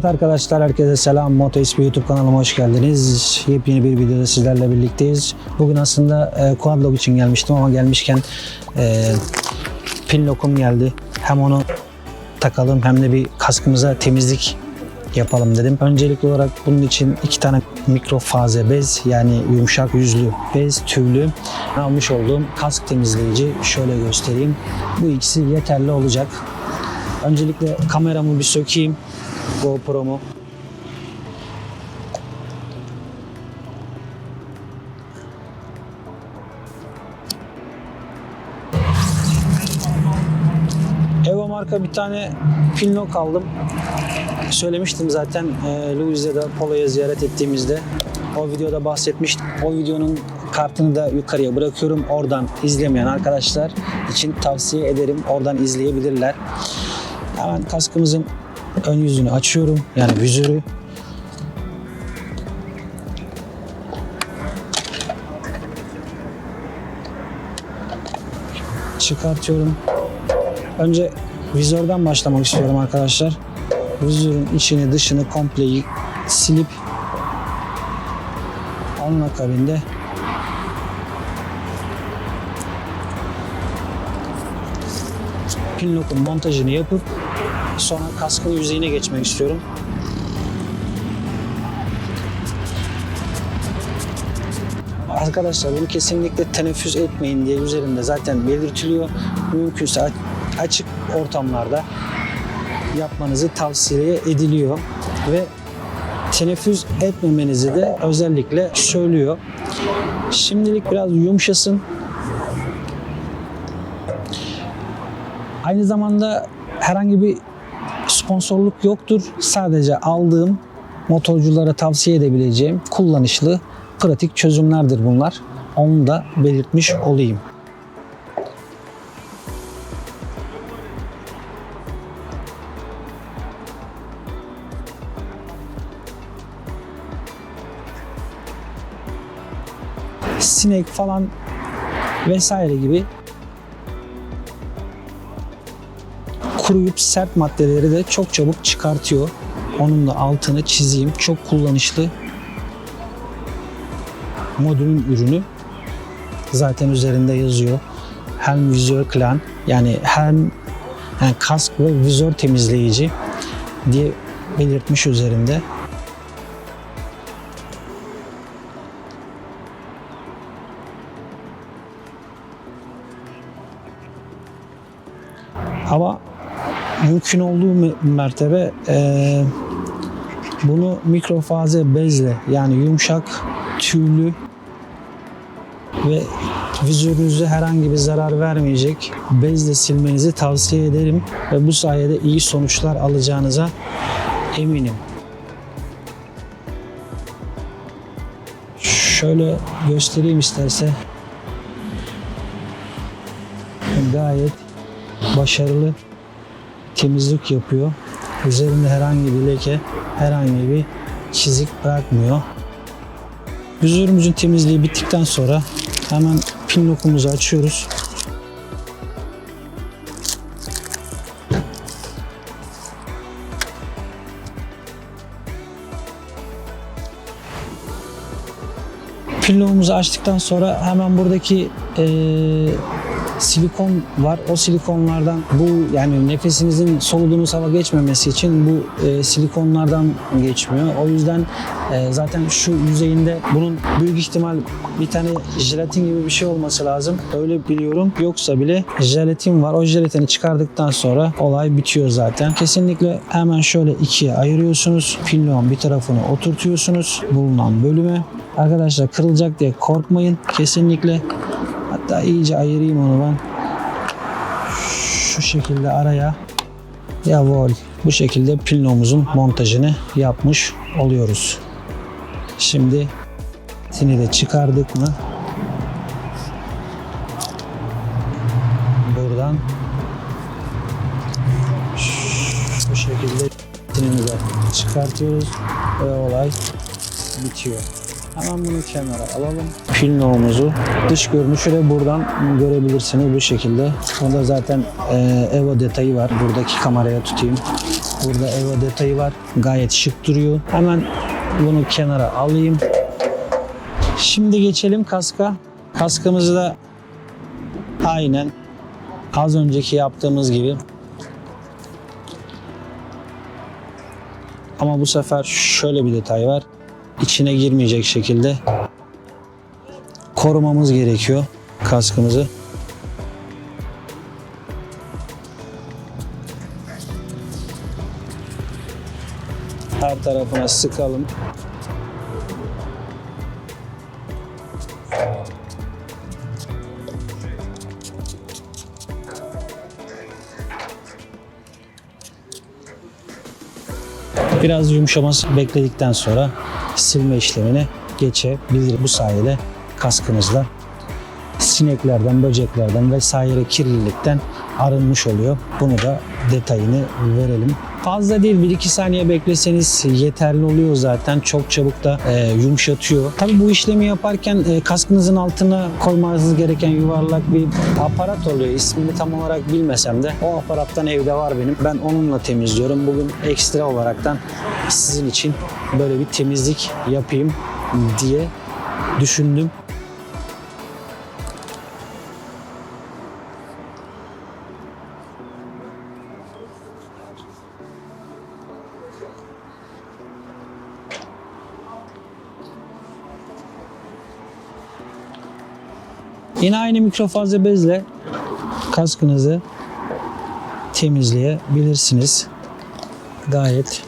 Evet arkadaşlar herkese selam. Moto YouTube kanalıma hoş geldiniz. Yepyeni bir videoda sizlerle birlikteyiz. Bugün aslında e, Quadlog için gelmiştim ama gelmişken e, pin lokum geldi. Hem onu takalım hem de bir kaskımıza temizlik yapalım dedim. Öncelikli olarak bunun için iki tane mikrofaze bez yani yumuşak yüzlü bez tüylü almış olduğum kask temizleyici şöyle göstereyim. Bu ikisi yeterli olacak. Öncelikle kameramı bir sökeyim. GoPro'mu. Evo marka bir tane pinlock aldım. Söylemiştim zaten e, Louis'de Polo'ya ziyaret ettiğimizde. O videoda bahsetmiştim. O videonun kartını da yukarıya bırakıyorum. Oradan izlemeyen arkadaşlar için tavsiye ederim. Oradan izleyebilirler. Hemen kaskımızın ön yüzünü açıyorum. Yani vizörü. Çıkartıyorum. Önce vizörden başlamak istiyorum arkadaşlar. Vizörün içini dışını komple silip onun akabinde pinlock'un montajını yapıp sonra kaskın yüzeyine geçmek istiyorum. Arkadaşlar bunu kesinlikle teneffüs etmeyin diye üzerinde zaten belirtiliyor. Mümkünse açık ortamlarda yapmanızı tavsiye ediliyor ve teneffüs etmemenizi de özellikle söylüyor. Şimdilik biraz yumuşasın. Aynı zamanda herhangi bir sponsorluk yoktur. Sadece aldığım motorculara tavsiye edebileceğim kullanışlı, pratik çözümlerdir bunlar. Onu da belirtmiş olayım. Sinek falan vesaire gibi kuruyup sert maddeleri de çok çabuk çıkartıyor. Onun da altını çizeyim. Çok kullanışlı modülün ürünü. Zaten üzerinde yazıyor. Hem vizör clean yani hem yani kask ve vizör temizleyici diye belirtmiş üzerinde. Mümkün olduğu me- mertebe eee, bunu mikrofaze bezle yani yumuşak tüylü ve vizörünüze herhangi bir zarar vermeyecek bezle silmenizi tavsiye ederim ve bu sayede iyi sonuçlar alacağınıza eminim. Şöyle göstereyim isterse. Gayet başarılı temizlik yapıyor. Üzerinde herhangi bir leke, herhangi bir çizik bırakmıyor. Vizörümüzün temizliği bittikten sonra hemen pin lokumuzu açıyoruz. Pilloğumuzu açtıktan sonra hemen buradaki eee, silikon var. O silikonlardan bu yani nefesinizin soluduğunuz hava geçmemesi için bu eee, silikonlardan geçmiyor. O yüzden eee, zaten şu yüzeyinde bunun büyük ihtimal bir tane jelatin gibi bir şey olması lazım. Öyle biliyorum. Yoksa bile jelatin var. O jelatini çıkardıktan sonra olay bitiyor zaten. Kesinlikle hemen şöyle ikiye ayırıyorsunuz. Pilloğun bir tarafını oturtuyorsunuz bulunan bölüme. Arkadaşlar kırılacak diye korkmayın. Kesinlikle hatta iyice ayırayım onu ben. Şu şekilde araya Yavol. Bu şekilde pilnomuzun montajını yapmış oluyoruz. Şimdi sini de çıkardık mı? Buradan şu şekilde sinini de çıkartıyoruz ve olay bitiyor. Hemen bunu kenara alalım. Pilnoğumuzu dış görünüşü de buradan görebilirsiniz bu şekilde. Bunda zaten e, Evo detayı var. Buradaki kameraya tutayım. Burada Eva detayı var. Gayet şık duruyor. Hemen bunu kenara alayım. Şimdi geçelim kaska. Kaskamızı da aynen az önceki yaptığımız gibi ama bu sefer şöyle bir detay var. İçine girmeyecek şekilde korumamız gerekiyor kaskımızı. Her tarafına sıkalım. Biraz yumuşaması bekledikten sonra silme işlemine geçebilir. Bu sayede kaskımızda sineklerden, böceklerden vesaire kirlilikten arınmış oluyor. Bunu da detayını verelim. Fazla değil 1-2 saniye bekleseniz yeterli oluyor zaten. Çok çabuk da e, yumuşatıyor. Tabii bu işlemi yaparken e, kaskınızın altına koymanız gereken yuvarlak bir aparat oluyor. İsmini tam olarak bilmesem de o aparattan evde var benim. Ben onunla temizliyorum. Bugün ekstra olaraktan sizin için böyle bir temizlik yapayım diye düşündüm. Yine aynı mikrofazla bezle kaskınızı temizleyebilirsiniz. Gayet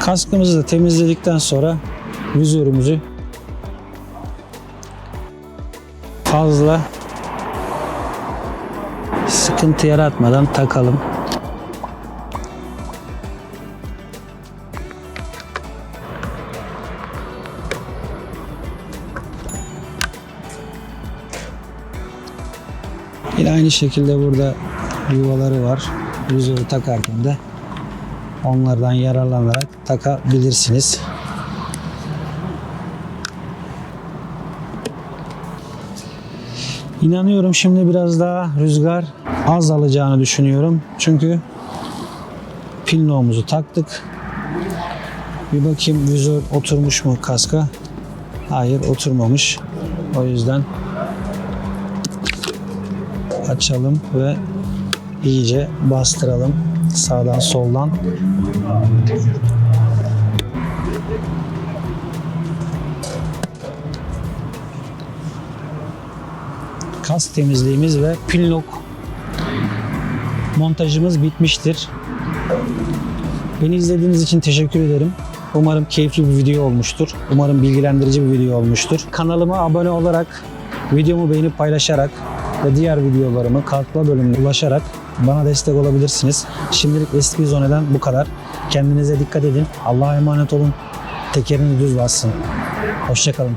Kaskımızı da temizledikten sonra vizörümüzü fazla sıkıntı yaratmadan takalım. Yine aynı şekilde burada yuvaları var. Vizörü takarken de onlardan yararlanarak takabilirsiniz. İnanıyorum şimdi biraz daha rüzgar az alacağını düşünüyorum. Çünkü pilnoğumuzu taktık. Bir bakayım vizör oturmuş mu kaska? Hayır oturmamış. O yüzden açalım ve iyice bastıralım sağdan soldan. Kas temizliğimiz ve pinlock montajımız bitmiştir. Beni izlediğiniz için teşekkür ederim. Umarım keyifli bir video olmuştur. Umarım bilgilendirici bir video olmuştur. Kanalıma abone olarak, videomu beğenip paylaşarak ve diğer videolarımı kalkma bölümüne ulaşarak bana destek olabilirsiniz. Şimdilik eski zoneden bu kadar. Kendinize dikkat edin. Allah'a emanet olun. Tekerini düz bassın. Hoşçakalın.